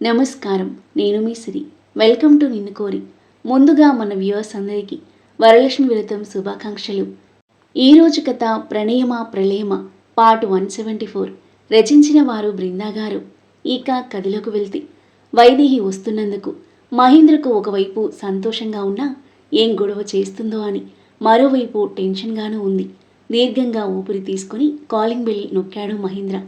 నమస్కారం. నేను మీ సిరి. Welcome to నిన్ను కోరి. ముందుగా మన వ్యూవర్స్ అందరికీ వరలక్ష్మి వ్రతం శుభాకాంక్షలు. ఈరోజు కథ ప్రణయమ ప్రళయమ పార్ట్ వన్ సెవెంటీ ఫోర్. రచించిన వారు బృందా గారు. ఇక కథలోకి వెళ్తే వైదేహి వస్తున్నందుకు మహేంద్రకు ఒకవైపు సంతోషంగా ఉన్నా ఏం గొడవ చేస్తుందో అని మరోవైపు టెన్షన్గానూ ఉంది. దీర్ఘంగా ఊపిరి తీసుకుని కాలింగ్ బెల్ నొక్కాడు మహేంద్ర.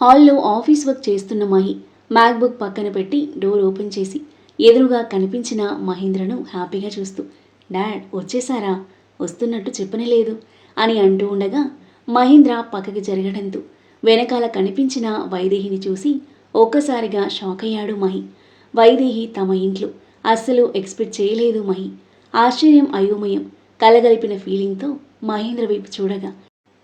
హాల్లో ఆఫీస్ వర్క్ చేస్తున్న మహి మ్యాక్బుక్ పక్కన పెట్టి డోర్ ఓపెన్ చేసి ఎదురుగా కనిపించిన మహేంద్రను హ్యాపీగా చూస్తూ డాడ్ వచ్చేసారా? వస్తున్నట్టు చెప్పనే లేదు అని అంటూ ఉండగా మహేంద్ర పక్కకి జరగడంతో వెనకాల కనిపించిన వైదేహిని చూసి ఒక్కసారిగా షాక్ అయ్యాడు మహి. వైదేహి తమ ఇంట్లో అస్సలు ఎక్స్పెక్ట్ చేయలేదు మహి. ఆశ్చర్యం అయోమయం కలగలిపిన ఫీలింగ్తో మహేంద్ర వైపు చూడగా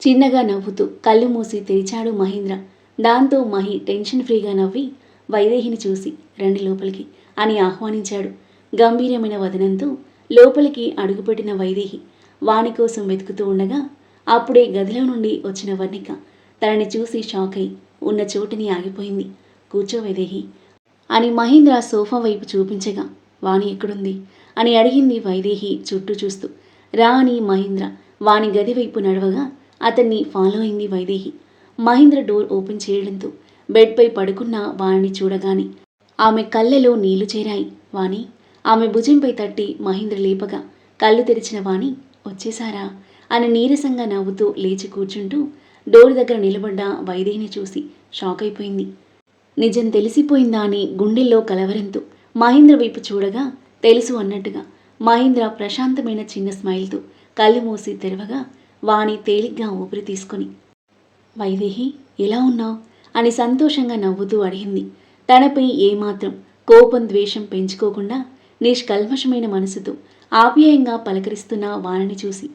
చిన్నగా నవ్వుతూ కళ్ళు మూసి తెరిచాడు మహేంద్ర. దాంతో మహి టెన్షన్ ఫ్రీగా నవ్వి వైదేహిని చూసి రండి లోపలికి అని ఆహ్వానించాడు. గంభీరమైన వదనంతో లోపలికి అడుగుపెట్టిన వైదేహి వాణి కోసం వెతుకుతూ ఉండగా అప్పుడే గదిలో నుండి వచ్చిన వర్ణిక తనని చూసి షాక్ అయి ఉన్న చోటుని ఆగిపోయింది. కూర్చో వైదేహి అని మహేంద్ర సోఫా వైపు చూపించగా వాణి ఎక్కడుంది? అని అడిగింది వైదేహి చుట్టూ చూస్తూ. రా అని మహేంద్ర వాణి గది వైపు నడవగా అతన్ని ఫాలో అయింది వైదేహి. మహేంద్ర డోర్ ఓపెన్ చేయడంతో బెడ్పై పడుకున్న వాణిని చూడగానే ఆమె కళ్ళలో నీళ్ళు చేరాయి. వాణి ఆమె భుజంపై తట్టి మహేంద్ర లేపగా కళ్ళు తెరిచిన వాణి వచ్చేసారా అని నీరసంగా నవ్వుతూ లేచి కూర్చుంటూ డోర్ దగ్గర నిలబడ్డ వైదేహిని చూసి షాక్ అయిపోయింది. నిజం తెలిసిపోయిందా? అని గుండెల్లో కలవరంతో మహేంద్ర వైపు చూడగా తెలుసు అన్నట్టుగా మహేంద్ర ప్రశాంతమైన చిన్న స్మైల్తో కళ్ళు మూసి తెరవగా వాణి తేలిగ్గా ఊపిరి తీసుకొని వైదేహి ఎలా ఉన్నావు? అని సంతోషంగా నవ్వుతూ అడిగింది. తనపై ఏమాత్రం కోపం ద్వేషం పెంచుకోకుండా నిష్కల్మషమైన మనసుతో ఆప్యాయంగా పలకరిస్తున్న వాణిని చూసి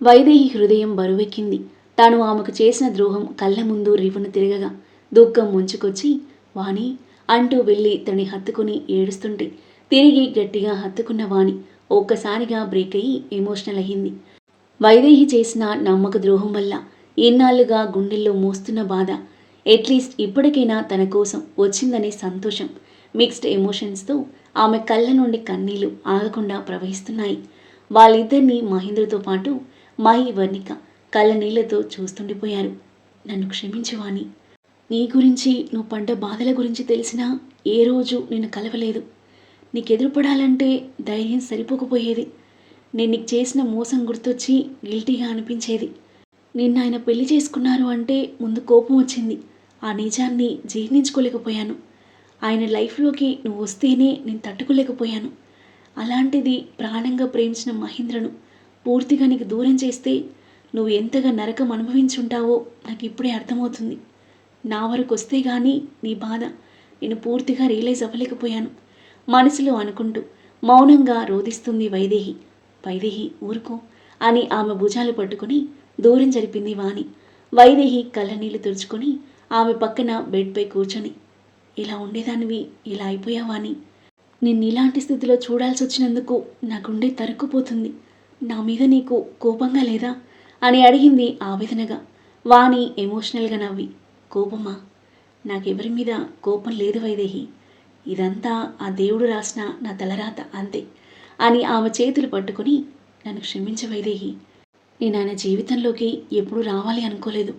వైదేహి హృదయం బరువెక్కింది. తాను ఆమెకు చేసిన ద్రోహం కళ్ళ ముందు రివును తిరగగా దుఃఖం ముంచుకొచ్చి వాణి అంటూ వెళ్ళి తని హత్తుకుని ఏడుస్తుంటే తిరిగి గట్టిగా హత్తుకున్న వాణి ఒక్కసారిగా బ్రేక్ అయ్యి ఎమోషనల్ అయ్యింది. వైదేహి చేసిన నమ్మక ద్రోహం వల్ల ఇన్నాళ్ళుగా గుండెల్లో మోస్తున్న బాధ అట్లీస్ట్ ఇప్పటికైనా తన కోసం వచ్చిందనే సంతోషం మిక్స్డ్ ఎమోషన్స్తో ఆమె కళ్ళ నుండి కన్నీళ్ళు ఆగకుండా ప్రవహిస్తున్నాయి. వాళ్ళిద్దరినీ మహేంద్రతో పాటు మహి వర్ణిక కళ్ళ నీళ్ళతో చూస్తుండిపోయారు. నన్ను క్షమించువాని నీ గురించి నువ్వు పడ్డ బాధల గురించి తెలిసినా ఏ రోజు నిన్ను కలవలేదు. నీకు ఎదురుపడాలంటే ధైర్యం సరిపోకపోయేది. నేను నీకు చేసిన మోసం గుర్తొచ్చి గిల్టీగా అనిపించేది. నిన్న ఆయన పెళ్ళి చేసుకున్నారు అంటే ముందు కోపం వచ్చింది. ఆ నిజాన్ని జీర్ణించుకోలేకపోయాను. ఆయన లైఫ్లోకి నువ్వు వస్తేనే నేను తట్టుకోలేకపోయాను. అలాంటిది ప్రాణంగా ప్రేమించిన మహేంద్రను పూర్తిగా నీకు దూరం చేస్తే నువ్వు ఎంతగా నరకం అనుభవించుంటావో నాకు ఇప్పుడే అర్థమవుతుంది. నా వరకు వస్తే కానీ నీ బాధ నేను పూర్తిగా రియలైజ్ అవ్వలేకపోయాను. మనసులో అనుకుంటూ మౌనంగా రోధిస్తుంది వైదేహి. వైదేహి ఊరుకో అని ఆమె భుజాలు పట్టుకుని దూరం జరిపింది వాణి. వైదేహి కళ్ళనీళ్ళు తుడుచుకొని ఆమె పక్కన బెడ్పై కూర్చొని ఇలా ఉండేదానివి ఇలా అయిపోయావా అని. నిన్ను ఇలాంటి స్థితిలో చూడాల్సి వచ్చినందుకు నా గుండె తరుక్కుపోతుంది. నా మీద నీకు కోపంగా లేదా? అని అడిగింది ఆవేదనగా. వాణి ఎమోషనల్గా నవ్వి కోపమా? నాకెవరి మీద కోపం లేదు వైదేహి. ఇదంతా ఆ దేవుడు రాసిన నా తలరాత అంతే అని ఆమె చేతులు పట్టుకుని నన్ను క్షమించ వైదేహి. నేను ఆయన జీవితంలోకి ఎప్పుడూ రావాలి అనుకోలేదు.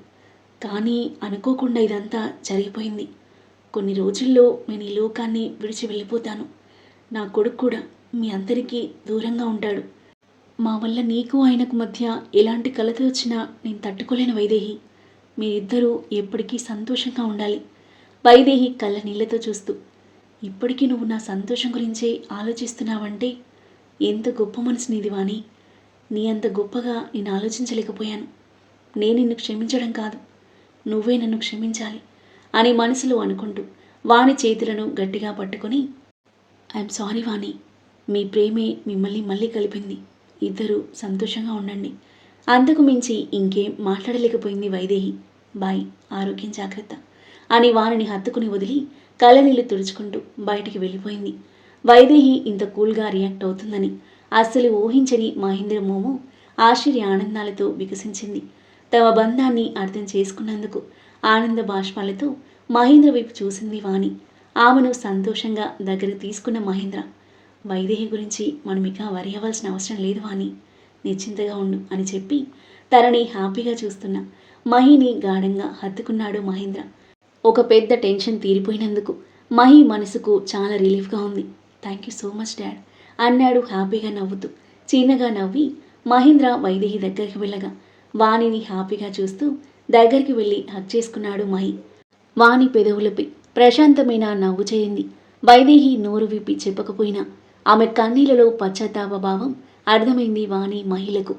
కానీ అనుకోకుండా ఇదంతా జరిగిపోయింది. కొన్ని రోజుల్లో నేను ఈ లోకాన్ని విడిచి వెళ్ళిపోతాను. నా కొడుకు కూడా మీ అందరికీ దూరంగా ఉంటాడు. మా వల్ల నీకు ఆయనకు మధ్య ఎలాంటి కలత వచ్చినా నేను తట్టుకోలేను వైదేహి. మీరిద్దరూ ఎప్పటికీ సంతోషంగా ఉండాలి. వైదేహి కళ్ళ నీళ్ళతో చూస్తూ ఇప్పటికీ నువ్వు నా సంతోషం గురించే ఆలోచిస్తున్నావంటే ఎంత గొప్ప మనసు నీది వాణి. నీ అంత గొప్పగా నేను ఆలోచించలేకపోయాను. నేను నిన్ను క్షమించడం కాదు. నువ్వే నన్ను క్షమించాలి అని మనసులో అనుకుంటూ వాణి చేతులను గట్టిగా పట్టుకొని ఐఎమ్ సారీ వాణి. మీ ప్రేమే మిమ్మల్ని మళ్ళీ కలిపింది. ఇద్దరూ సంతోషంగా ఉండండి. అంతకు మించి ఇంకేం మాట్లాడలేకపోయింది వైదేహి. బాయ్ ఆరోగ్యం జాగ్రత్త అని వాణిని హత్తుకుని వదిలి కళ్ళనీళ్ళు తుడుచుకుంటూ బయటికి వెళ్ళిపోయింది. వైదేహి ఇంత కూల్గా రియాక్ట్ అవుతుందని అస్సలు ఊహించని మహేంద్ర మోము ఆశ్చర్య ఆనందాలతో వికసించింది. తమ బంధాన్ని అర్థం చేసుకున్నందుకు ఆనంద బాష్పాలతో మహేంద్ర వైపు చూసింది వాణి. ఆమెను సంతోషంగా దగ్గర తీసుకున్న మహేంద్ర వైదేహి గురించి మనం ఇక వరి అవ్వాల్సిన అవసరం లేదు వాణి. నిశ్చింతగా ఉండు అని చెప్పి తనని హ్యాపీగా చూస్తున్న మహిని గాఢంగా హత్తుకున్నాడు మహేంద్ర. ఒక పెద్ద టెన్షన్ తీరిపోయినందుకు మహి మనసుకు చాలా రిలీఫ్గా ఉంది. Thank you so much dad అన్నాడు హ్యాపీగా నవ్వుతూ. చిన్నగా నవ్వి మహేంద్ర వైదేహి దగ్గరికి వెళ్ళగా వాణిని హ్యాపీగా చూస్తూ దగ్గరికి వెళ్ళి హక్ చేసుకున్నాడు మహి. వాణి పెదవులపై ప్రశాంతమైన నవ్వు చేయింది. వైదేహి నోరు విప్పి చెప్పకపోయినా ఆమె కన్నీలలో పశ్చాత్తాప భావం అర్థమైంది వాణి మహిళకు.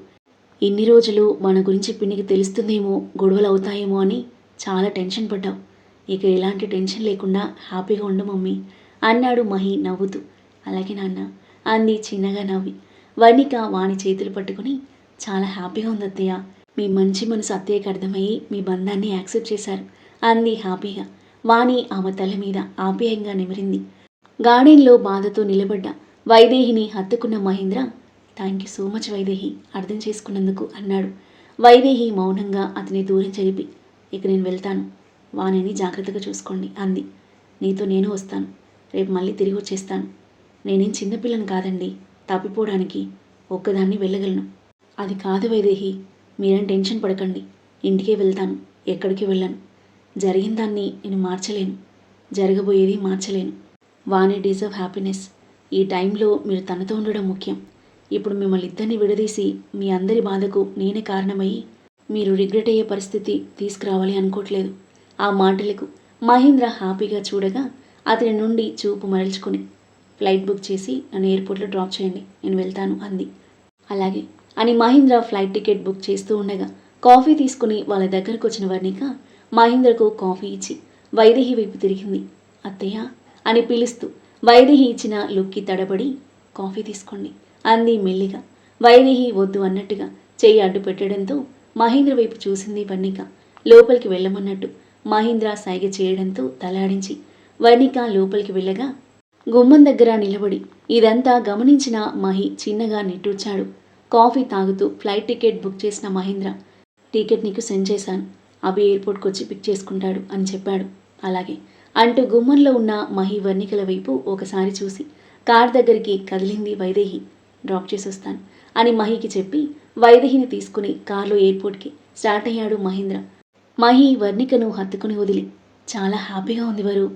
ఇన్ని రోజులు మన గురించి పిన్నికి తెలుస్తుందేమో గొడవలు అవుతాయేమో అని చాలా టెన్షన్ పడ్డావు. ఇక ఎలాంటి టెన్షన్ లేకుండా హ్యాపీగా ఉండు మమ్మీ అన్నాడు మహి నవ్వుతూ. అలాగే నాన్న అంది చిన్నగా నవ్వి. వర్ణిక వాణి చేతులు పట్టుకుని చాలా హ్యాపీగా ఉంది అత్తయ్య మీ మంచి మనసు అత్తయ్యకి అర్థమయ్యి మీ బంధాన్ని యాక్సెప్ట్ చేశారు. అంది హ్యాపీగా వాణి ఆమె తల మీద ఆప్యాయంగా నిమిరింది. గార్డెన్లో బాధతో నిలబడ్డ వైదేహిని హత్తుకున్న Mahendra thank you so much Vaidehi అర్థం చేసుకున్నందుకు అన్నాడు. వైదేహి మౌనంగా అతని దూరం జరిపి ఇక నేను వెళ్తాను. వాణిని జాగ్రత్తగా చూసుకోండి అంది. నీతో నేను వస్తాను. రేపు మళ్ళీ తిరిగి వచ్చేస్తాను. నేనేం చిన్నపిల్లని కాదండి. తప్పిపోవడానికి ఒక్కదాన్ని వెళ్ళగలను. అది కాదు వైదేహి. మీరేం టెన్షన్ పడకండి. ఇంటికే వెళ్తాను. ఎక్కడికి వెళ్ళను. జరిగిన దాన్ని నేను మార్చలేను. జరగబోయేది మార్చలేను. Vani deserve happiness. ఈ టైంలో మీరు తనతో ఉండడం ముఖ్యం. ఇప్పుడు మిమ్మల్ని ఇద్దరిని విడదీసి మీ అందరి బాధకు నేనే కారణమయ్యి మీరు రిగ్రెట్ అయ్యే పరిస్థితి తీసుకురావాలి అనుకోవట్లేదు ఆ మాటలకు మహేంద్ర హ్యాపీగా చూడగా అతని నుండి చూపు మరల్చుకుని ఫ్లైట్ బుక్ చేసి నన్ను ఎయిర్పోర్ట్లో డ్రాప్ చేయండి. నేను వెళ్తాను అంది. అలాగే అని మహేంద్ర ఫ్లైట్ టికెట్ బుక్ చేస్తూ ఉండగా కాఫీ తీసుకుని వాళ్ళ దగ్గరకు వచ్చిన వర్ణిక మహేంద్రకు కాఫీ ఇచ్చి వైదేహి వైపు తిరిగింది. అత్తయ్య? అని పిలుస్తూ వైదేహి ఇచ్చిన లుక్కి తడబడి కాఫీ తీసుకోండి అంది మెల్లిగా. వైదేహి వద్దు అన్నట్టుగా చెయ్యి అడ్డు పెట్టడంతో మహేంద్ర వైపు చూసింది వర్ణిక. లోపలికి వెళ్ళమన్నట్టు మహేంద్ర సైగ చేయడంతో తలాడించి వర్ణిక లోపలికి వెళ్ళగా గుమ్మం దగ్గర నిలబడి ఇదంతా గమనించిన మహి చిన్నగా నిట్టూర్చాడు. కాఫీ తాగుతూ ఫ్లైట్ టికెట్ బుక్ చేసిన మహేంద్ర టికెట్ నీకు సెండ్ చేశాను. అభి ఎయిర్పోర్ట్కి వచ్చి పిక్ చేసుకుంటాడు అని చెప్పాడు. అలాగే అంటూ గుమ్మంలో ఉన్న మహి వర్ణికల వైపు ఒకసారి చూసి కార్ దగ్గరికి కదిలింది వైదేహి. డ్రాప్ చేసి వస్తాను అని మహికి చెప్పి వైదేహిని తీసుకుని కారులో ఎయిర్పోర్ట్కి స్టార్ట్ అయ్యాడు మహేంద్ర. మహి వర్ణికను హత్తుకుని వదిలి చాలా హ్యాపీగా ఉంది వరు.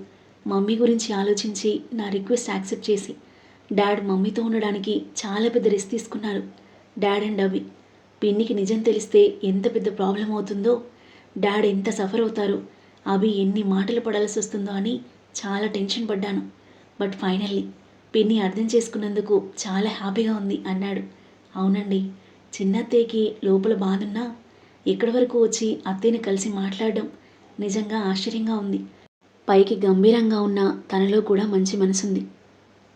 మమ్మీ గురించి ఆలోచించి నా రిక్వెస్ట్ యాక్సెప్ట్ చేసి డాడ్ మమ్మీతో ఉండడానికి చాలా పెద్ద రిస్క్ తీసుకున్నారు. డాడ్ అండ్ అవి పిన్నికి నిజం తెలిస్తే ఎంత పెద్ద ప్రాబ్లం అవుతుందో డాడ్ ఎంత సఫర్ అవుతారో అవి ఎన్ని మాటలు పడాల్సి వస్తుందో అని చాలా టెన్షన్ పడ్డాను. బట్ ఫైనల్లీ పిన్ని అర్థం చేసుకున్నందుకు చాలా హ్యాపీగా ఉంది అన్నాడు. అవునండి చిన్నత్తయ్యకి లోపల బాధున్నా ఇక్కడి వరకు వచ్చి అత్తయ్యని కలిసి మాట్లాడడం నిజంగా ఆశ్చర్యంగా ఉంది. పైకి గంభీరంగా ఉన్న తనలో కూడా మంచి మనసుంది.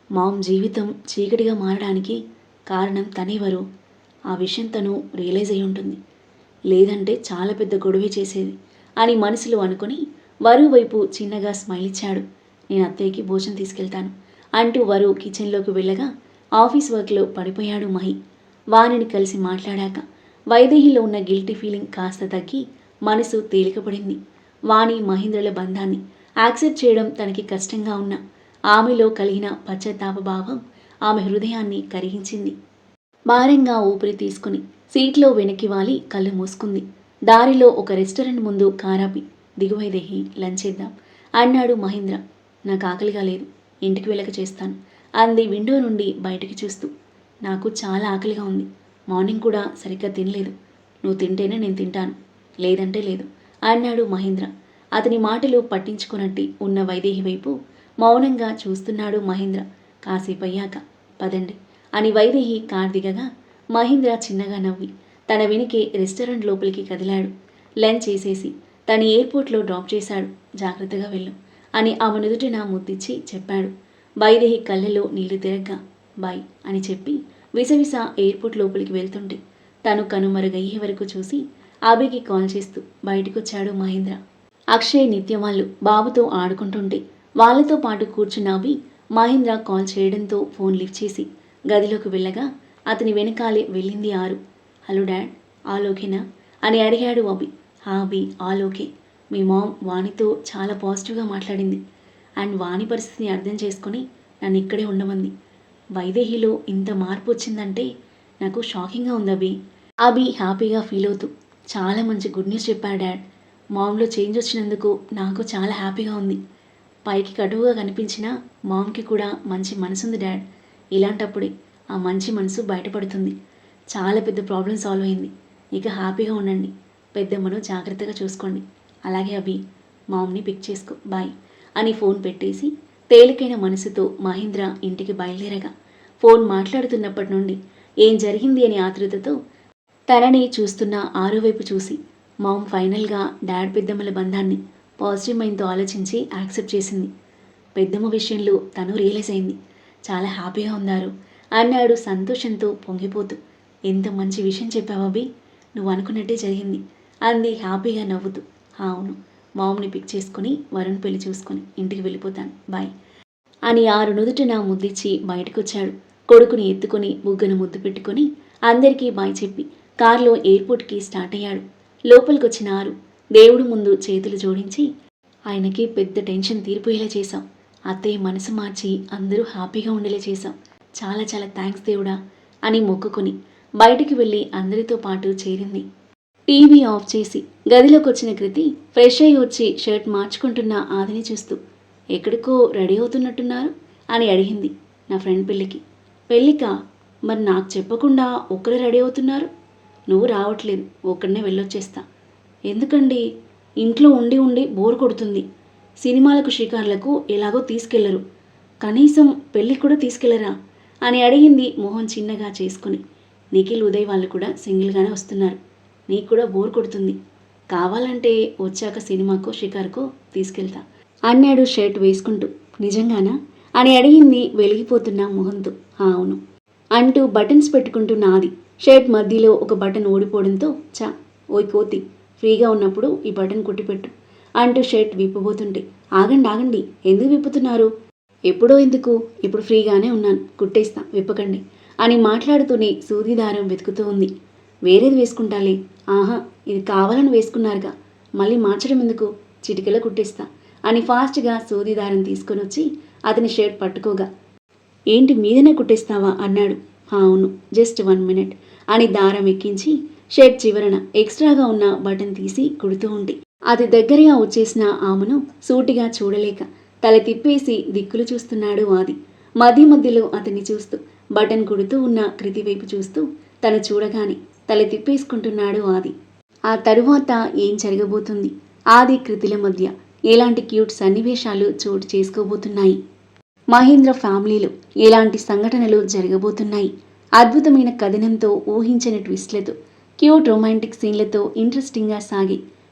మామ్ జీవితం చీకటిగా మారడానికి కారణం తనేవరు? ఆ విషయం తను రియలైజ్ అయి ఉంటుంది. లేదంటే చాలా పెద్ద గొడవే చేసేది అని మనసులో అనుకుని వరు వైపు చిన్నగా స్మైల్ ఇచ్చాడు. నేను అత్తయ్యకి భోజనం తీసుకెళ్తాను అంటూ వరు కిచెన్లోకి వెళ్ళగా ఆఫీస్ వర్క్లో పడిపోయాడు మహి. వారిని కలిసి మాట్లాడాక వైదేహిలో ఉన్న గిల్టీ ఫీలింగ్ కాస్త తగ్గి మనసు తేలికపడింది. వాణి మహేంద్రల బంధాన్ని యాక్సెప్ట్ చేయడం తనకి కష్టంగా ఉన్న ఆమెలో కలిగిన పశ్చాత్తాప భావం ఆమె హృదయాన్ని కరిగించింది. భారంగా ఊపిరి తీసుకుని సీట్లో వెనక్కి వాలి కళ్ళు మూసుకుంది. దారిలో ఒక రెస్టారెంట్ ముందు కారాపి దిగువైదేహి లంచ్ చేద్దాం అన్నాడు మహేంద్ర. నాకు ఆకలిగా లేదు ఇంటికి వెళ్ళక చేస్తాను అంది విండో నుండి బయటికి చూస్తూ. నాకు చాలా ఆకలిగా ఉంది మార్నింగ్ కూడా సరిగ్గా తినలేదు. నువ్వు తింటేనే నేను తింటాను లేదంటే లేదు అన్నాడు మహేంద్ర. అతని మాటలు పట్టించుకున్నట్టు ఉన్న వైదేహి వైపు మౌనంగా చూస్తున్నాడు మహేంద్ర. కాసేపు అయ్యాక పదండి. అని వైదేహి కార్ దిగగా మహీంద్ర చిన్నగా నవ్వి తన వెనుకే రెస్టారెంట్ లోపలికి కదిలాడు. లంచ్ చేసేసి తన ఎయిర్పోర్ట్లో డ్రాప్ చేశాడు. జాగ్రత్తగా వెళ్ళు అని ఆమె నుదుటిన ముద్దిచ్చి చెప్పాడు. వైదేహి కళ్ళలో నీళ్ళు తిరగ్గా బాయ్ అని చెప్పి విసవిస ఎయిర్పోర్ట్ లోపలికి వెళ్తుంటే తను కనుమరుగయ్యే వరకు చూసి ఆబేకి కాల్ చేస్తూ బయటకొచ్చాడు మహేంద్ర. అక్షయ్ నిత్యం వాళ్ళు బాబుతో ఆడుకుంటుంటే వాళ్ళతో పాటు కూర్చున్న అభి మహేంద్ర కాల్ చేయడంతో ఫోన్ లిఫ్ట్ చేసి గదిలోకి వెళ్ళగా అతని వెనకాలే వెళ్ళింది ఆరు. హలో డాడ్ ఆలోకేనా? అని అడిగాడు అభి. హాబీ ఆలోకే. మీ మామ్ వాణితో చాలా పాజిటివ్గా మాట్లాడింది. అండ్ వాణి పరిస్థితిని అర్థం చేసుకొని నన్ను ఇక్కడే ఉండమంది. వైదేహిలో ఇంత మార్పు వచ్చిందంటే నాకు షాకింగ్గా ఉంది అభి. అభి హ్యాపీగా ఫీల్ అవుతూ చాలా మంచి గుడ్ న్యూస్ చెప్పాడు డాడ్. మామ్లో చేంజ్ వచ్చినందుకు నాకు చాలా హ్యాపీగా ఉంది. పైకి కటువుగా కనిపించిన మామ్కి కూడా మంచి మనసుంది డాడ్. ఇలాంటప్పుడే ఆ మంచి మనసు బయటపడుతుంది. చాలా పెద్ద ప్రాబ్లం సాల్వ్ అయింది. ఇక హ్యాపీగా ఉండండి. పెద్దమ్మను జాగ్రత్తగా చూసుకోండి. అలాగే అభి మామ్ని పిక్ చేసుకో. బాయ్ అని ఫోన్ పెట్టేసి తేలికైన మనసుతో మహేంద్ర ఇంటికి బయలుదేరగా ఫోన్ మాట్లాడుతున్నప్పటి నుండి ఏం జరిగింది అని ఆతృతతో తనని చూస్తున్న ఆరో వైపు చూసి మామ్ ఫైనల్గా డాడ్ పెద్దమ్మల బంధాన్ని పాజిటివ్ మైండ్తో ఆలోచించి యాక్సెప్ట్ చేసింది. పెద్దమ్మ విషయంలో తను రియలైజ్ అయింది. చాలా హ్యాపీగా ఉన్నారు. అన్నాడు సంతోషంతో పొంగిపోతూ. ఎంత మంచి విషయం చెప్పావు నువ్వు అనుకున్నట్టే జరిగింది. అంది హ్యాపీగా నవ్వుతూ. అవును మామ్ని పిక్ చేసుకొని వరుణ్ పెళ్ళి చూసుకొని ఇంటికి వెళ్ళిపోతాను. బాయ్ అని ఆరు నుదుటిన ముద్దిచ్చి బయటకొచ్చాడు. కొడుకుని ఎత్తుకొని బుగ్గను ముద్దు పెట్టుకొని అందరికీ బాయ్ చెప్పి కారులో ఎయిర్పోర్ట్కి స్టార్ట్ అయ్యాడు. లోపలికొచ్చిన ఆరు దేవుడు ముందు చేతులు జోడించి ఆయనకి పెద్ద టెన్షన్ తీరిపోయేలా చేశాం అత్తయ్య మనసు మార్చి అందరూ హ్యాపీగా ఉండేలా చేశాం. చాలా చాలా థ్యాంక్స్ దేవుడా అని మొక్కుకొని బయటికి వెళ్ళి అందరితో పాటు చేరింది. టీవీ ఆఫ్ చేసి గదిలోకి వచ్చిన కృతి ఫ్రెష్ అయ్యి వచ్చి షర్ట్ మార్చుకుంటున్న ఆదిని చూస్తూ ఎక్కడికో రెడీ అవుతున్నట్టున్నారు? అని అడిగింది నా ఫ్రెండ్ పెళ్ళికి. పెళ్ళిక? మరి నాకు చెప్పకుండా ఒక్కరే రెడీ అవుతున్నారు? నువ్వు రావట్లేదు ఒక్కడనే వెళ్ళొచ్చేస్తా. ఎందుకండి? ఇంట్లో ఉండి ఉండి బోర్ కొడుతుంది. సినిమాలకు షికార్లకు ఎలాగో తీసుకెళ్ళరు. కనీసం పెళ్ళి కూడా తీసుకెళ్ళరా? అని అడిగింది మోహన్ చిన్నగా చేసుకుని. నిఖిల్ ఉదయ్ వాళ్ళు కూడా సింగిల్గానే వస్తున్నారు. నీకు కూడా బోర్ కొడుతుంది. కావాలంటే వచ్చాక సినిమాకు షికార్కు తీసుకెళ్తా అన్నాడు షర్ట్ వేసుకుంటూ. నిజంగానా? అని అడిగింది వెలిగిపోతున్న మొహంతో "ఆ, అవును. అంటూ బటన్స్ పెట్టుకుంటూ నాది. షర్ట్ మధ్యలో ఒక బటన్ ఓడిపోవడంతో చా ఓయ్ కోతి ఫ్రీగా ఉన్నప్పుడు ఈ బటన్ కుట్టిపెట్టు. అంటూ షర్ట్ విప్పబోతుంటే ఆగండి ఆగండి ఎందుకు విప్పుతున్నారు? ఎప్పుడో ఎందుకు? ఇప్పుడు ఫ్రీగానే ఉన్నాను కుట్టేస్తా విప్పకండి అని మాట్లాడుతూనే సూది దారం వెతుకుతూ ఉంది. వేరేది వేసుకుంటాలే. ఆహా ఇది కావాలని వేసుకున్నారుగా మళ్ళీ మార్చడం ఎందుకు? చిటికలో కుట్టేస్తా అని ఫాస్ట్గా సూది దారం తీసుకొని వచ్చి అతని షర్ట్ పట్టుకోగా. ఏంటి మీదనే కుట్టేస్తావా? అన్నాడు. అవును జస్ట్ వన్ మినిట్ అని దారం ఎక్కించి షర్ట్ చివరన ఎక్స్ట్రాగా ఉన్న బటన్ తీసి కుడుతూ ఉంటే అది దగ్గరగా వచ్చేసిన ఆమెను సూటిగా చూడలేక తల తిప్పేసి దిక్కులు చూస్తున్నాడు ఆది. మధ్య మధ్యలో అతన్ని చూస్తూ బటన్ కుడుతూ ఉన్న కృతి వైపు చూస్తూ తను చూడగానే తల తిప్పేసుకుంటున్నాడు ఆది. ఆ తరువాత ఏం జరగబోతుంది? ఆది కృతిల మధ్య ఎలాంటి క్యూట్ సన్నివేశాలు చోటు చేసుకోబోతున్నాయి? మహేంద్ర ఫ్యామిలీలో ఎలాంటి సంఘటనలు జరగబోతున్నాయి? అద్భుతమైన కథనంతో ఊహించని ట్విస్ట్లతో క్యూట్ రొమాంటిక్ సీన్లతో ఇంట్రెస్టింగ్గా సాగి